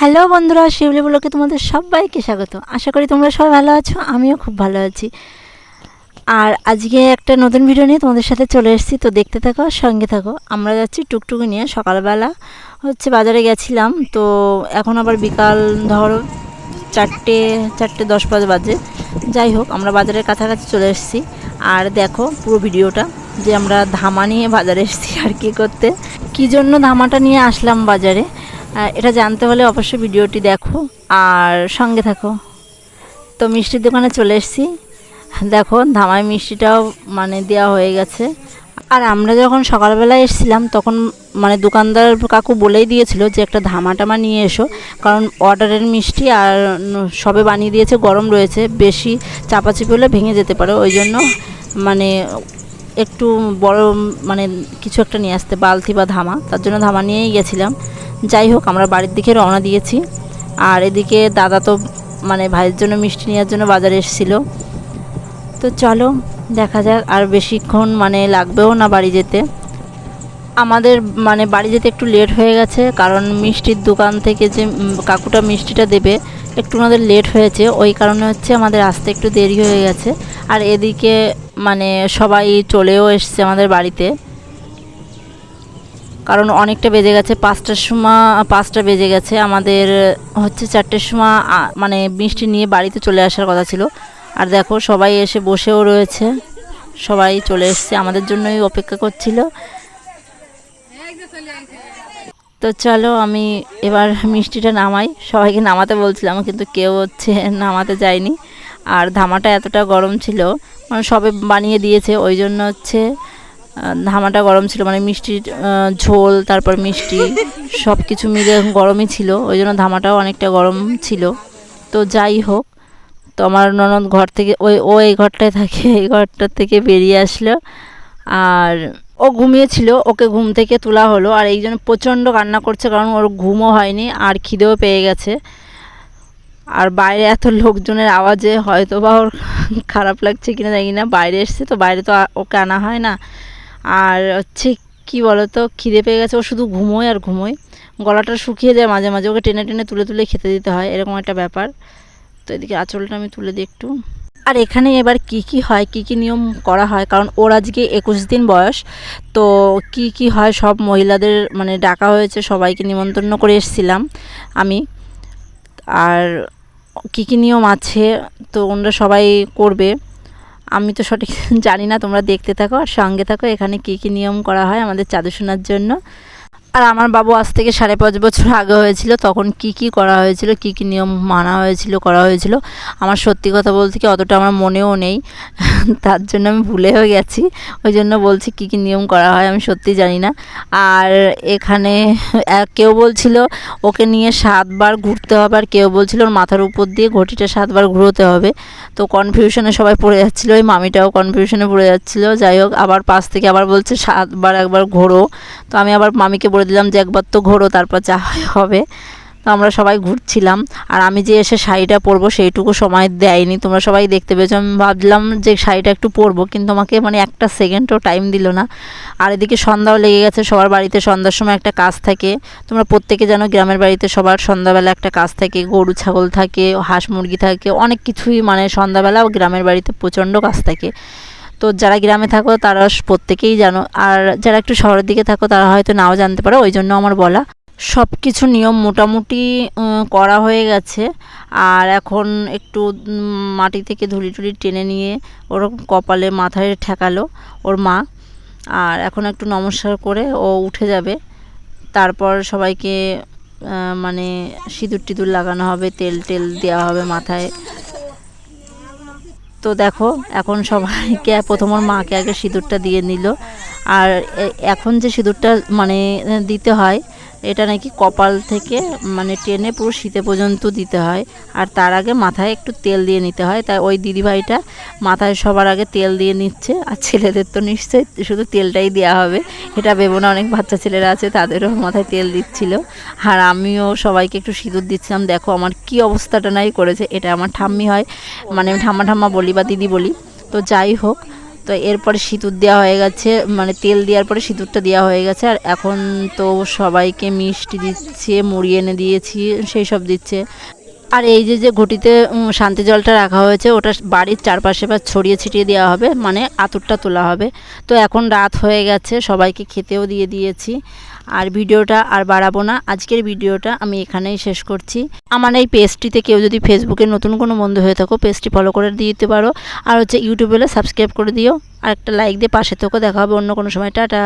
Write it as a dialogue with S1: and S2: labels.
S1: Hello বন্ধুরা, শিউলি ব্লকে তোমাদের সবাইকে স্বাগত। আশা করি তোমরা সবাই ভালো আছো, আমিও খুব ভালো আছি। আর আজকে একটা নতুন ভিডিও নিয়ে তোমাদের সাথে চলে এসেছি, তো দেখতে থাকো, সঙ্গে থাকো। আমরা যাচ্ছি টুকটুকি নিয়ে, সকালবেলা হচ্ছে বাজারে গেছিলাম, তো এখন আবার বিকাল ধরো চারটে চারটে দশ পাঁচ বাজে। যাই হোক, আমরা বাজারের কাছাকাছি চলে এসেছি। আর দেখো পুরো ভিডিওটা যে আমরা ধামা নিয়ে বাজারে এসেছি আর কি করতে। কী জন্য ধামাটা নিয়ে আসলাম বাজারে? এটা জানতে হলে অবশ্যই ভিডিওটি দেখো আর সঙ্গে থাকো। তো মিষ্টির দোকানে চলে এসেছি। দেখো ধামায় মিষ্টিটাও মানে দেওয়া হয়ে গেছে। আর আমরা যখন সকালবেলা এসেছিলাম, তখন মানে দোকানদার কাকু বলেই দিয়েছিল যে একটা ধামা টামা নিয়ে এসো। কারণ অর্ডারের মিষ্টি আর সবে বানিয়ে দিয়েছে, গরম রয়েছে। বেশি চাপাচিপি হলে ভেঙে যেতে পারে। ওই জন্য মানে একটু বড় মানে কিছু একটা নিয়ে আসতে, বালতি বা ধামা। তার জন্য ধামা নিয়েই গেছিলাম। যাই হোক, আমরা বাড়ির দিকে রওনা দিয়েছি। আর এদিকে দাদা তো মানে ভাইয়ের জন্য মিষ্টি নেওয়ার জন্য বাজারে এসেছিল। তো চলো, দেখা যাক, আর বেশিক্ষণ মানে লাগবেও না বাড়ি যেতে। আমাদের মানে বাড়ি যেতে একটু লেট হয়ে গেছে, কারণ মিষ্টির দোকান থেকে যে কাকুটা মিষ্টিটা দেবে, একটু ওনাদের লেট হয়েছে। ওই কারণে হচ্ছে আমাদের আসতে একটু দেরি হয়ে গেছে। আর এদিকে মানে সবাই চলেও এসছে আমাদের বাড়িতে। কারণ অনেকটা বেজে গেছে, পাঁচটার সময়, পাঁচটা বেজে গেছে। আমাদের হচ্ছে চারটের সময় মানে মিষ্টি নিয়ে বাড়িতে চলে আসার কথা ছিল। আর দেখো, সবাই এসে বসেও রয়েছে। সবাই চলে এসছে, আমাদের জন্যই অপেক্ষা করছিল। তো চলো, আমি এবার মিষ্টিটা নামাই। সবাইকে নামাতে বলছিলাম, কিন্তু কেউ হচ্ছে নামাতে যায়নি। আর ধামাটা এতটা গরম ছিল মানে সবে বানিয়ে দিয়েছে, ওই জন্য হচ্ছে ধামাটা গরম ছিল মানে মিষ্টির ঝোল তারপর মিষ্টি সব কিছু মিলে গরমই ছিল ওই জন্য ধামাটাও অনেকটা গরম ছিল। তো যাই হোক তো আমার ননদ ঘর থেকে ওই ও এই ঘরটায় থাকে এই ঘরটা থেকে বেরিয়ে আসলো। আর ও ঘুমিয়েছিল ওকে ঘুম থেকে তোলা হলো। আর এই জন্য প্রচণ্ড কান্না করছে কারণ ওর ঘুমও হয়নি আর খিদেও পেয়ে গেছে। আর বাইরে এত লোকজনের আওয়াজে হয়তো বা ওর খারাপ লাগছে কিনা জানি না বাইরে এসছে তো বাইরে তো ওকে আনা হয় না। আর হচ্ছে কি বলতো, খিদে পেয়ে গেছে, ও শুধু ঘুমোয় আর ঘুমোয়। গলাটা শুকিয়ে যায় মাঝে মাঝে, ওকে টেনে টেনে তুলে তুলে খেতে দিতে হয়, এরকম একটা ব্যাপার। তো এদিকে আঁচলটা আমি তুলে দিই একটু। আর এখানে এবার কি কি হয়, কি কি নিয়ম করা হয়? কারণ ওর আজকে একুশ দিন বয়স, তো কি কি হয়, সব মহিলাদের মানে ডাকা হয়েছে, সবাইকে নিমন্ত্রণ করে এসেছিলাম আমি। আর কি কি নিয়ম আছে, তো ওনারা সবাই করবে। আমি তো সঠিক জানি না, তোমরা দেখতে থাকো আর সঙ্গে থাকো, এখানে কি কি নিয়ম করা হয় আমাদের চাদু শোনার জন্য। আর আমার বাবু আজ থেকে সাড়ে পাঁচ বছর আগে হয়েছিল, তখন কি কি করা হয়েছিল, কি কি নিয়ম মানা হয়েছিল, করা হয়েছিল, আমার সত্যি কথা বলতে কি অতটা আমার মনেও নেই। তার জন্য আমি ভুলেও গেছি, ওই জন্য বলছি কি কি নিয়ম করা হয় আমি সত্যি জানি না। আর এখানে কেউ বলছিল ওকে নিয়ে সাতবার ঘুরতে হবে, আর কেউ বলছিল ওর মাথার উপর দিয়ে ঘটিটা সাতবার ঘুরোতে হবে। তো কনফিউশনে সবাই পড়ে যাচ্ছিল, ওই মামিটাও কনফিউশনে পড়ে যাচ্ছিল। যাই হোক, আবার পাশ থেকে আবার বলছে সাতবার একবার ঘোরো। তো আমি আবার মামিকে বলে দিলাম যে একবার তো ঘোরো, তারপর যা হবে। তো আমরা সবাই ঘুরছিলাম, আর আমি যে এসে শাড়িটা পরবো সেইটুকু সময় দেয়নি। তোমরা সবাই দেখতে পেয়েছ, আমি ভাবলাম যে শাড়িটা একটু পরবো, কিন্তু আমাকে মানে একটা সেকেন্ডও টাইম দিল না। আর এদিকে সন্ধ্যাও লেগে গেছে, সবার বাড়িতে সন্ধ্যার সময় একটা কাজ থাকে। তোমরা প্রত্যেকে জানো গ্রামের বাড়িতে সবার সন্ধ্যাবেলা একটা কাজ থাকে, গরু, ছাগল থাকে, হাঁস, মুরগি থাকে, অনেক কিছুই মানে সন্ধ্যাবেলা গ্রামের বাড়িতে প্রচণ্ড কাজ থাকে। তো যারা গ্রামে থাকো, তারা প্রত্যেকেই জানো। আর যারা একটু শহরের দিকে থাকো, তারা হয়তো নাও জানতে পারো, ওই জন্য আমার বলা। সব কিছু নিয়ম মোটামুটি করা হয়ে গেছে। আর এখন একটু মাটি থেকে ধুলি টুলি টেনে নিয়ে ওর কপালে মাথায় ঠেকালো ওর মা। আর এখন একটু নমস্কার করে ও উঠে যাবে। তারপর সবাইকে মানে সিঁদুর টিঁদুর লাগানো হবে, তেল টেল দেওয়া হবে মাথায়। তো দেখো, এখন সবাইকে, প্রথম ওর মাকে আগে সিঁদুরটা দিয়ে নিল। আর এখন যে সিঁদুরটা মানে দিতে হয় এটা নাকি কপাল থেকে মানে টেনে পুরো শীতে পর্যন্ত দিতে হয়। আর তার আগে মাথায় একটু তেল দিয়ে নিতে হয়। তাই ওই দিদিভাইটা মাথায় সবার আগে তেল দিয়ে নিচ্ছে। আর ছেলেদের তো নিশ্চয়ই শুধু তেলটাই দেওয়া হবে। এটা ভেবো না, অনেক বাচ্চা ছেলেরা আছে, তাদেরও মাথায় তেল দিচ্ছিল। আর আমিও সবাইকে একটু সিঁদুর দিচ্ছিলাম, দেখো আমার কি অবস্থাটা নাই করেছে। এটা আমার ঠাম্মি হয় মানে ঠাম্মা ঠাম্মা বলি বা দিদি বলি। তো যাই হোক তো এরপরে সিঁদুর দেওয়া হয়ে গেছে মানে তেল দেওয়ার পরে সিঁদুরটা দেওয়া হয়ে গেছে, আর এখন তো সবাইকে মিষ্টি দিচ্ছে, মুড়ি এনে দিয়েছি, সেই সব দিচ্ছে। আর এই যে যে ঘটিতে শান্তি জলটা রাখা হয়েছে, ওটা বাড়ির চারপাশে বা ছড়িয়ে ছিটিয়ে দেওয়া হবে মানে আতরটা তোলা হবে। তো এখন রাত হয়ে গেছে, সবাইকে খেতেও দিয়ে দিয়েছি। আর ভিডিওটা আর বাড়াবো না, আজকের ভিডিওটা আমি এখানেই শেষ করছি। আমার এই পেজটিতে কেউ যদি ফেসবুকে নতুন কোনো বন্ধু হয়ে থাকো, পেজটি ফলো করে দিতে পারো। আর হচ্ছে ইউটিউবে সাবস্ক্রাইব করে দিও। আর একটা লাইক দিয়ে পাশে থেকেও দেখা হবে অন্য কোনো সময়। টাটা!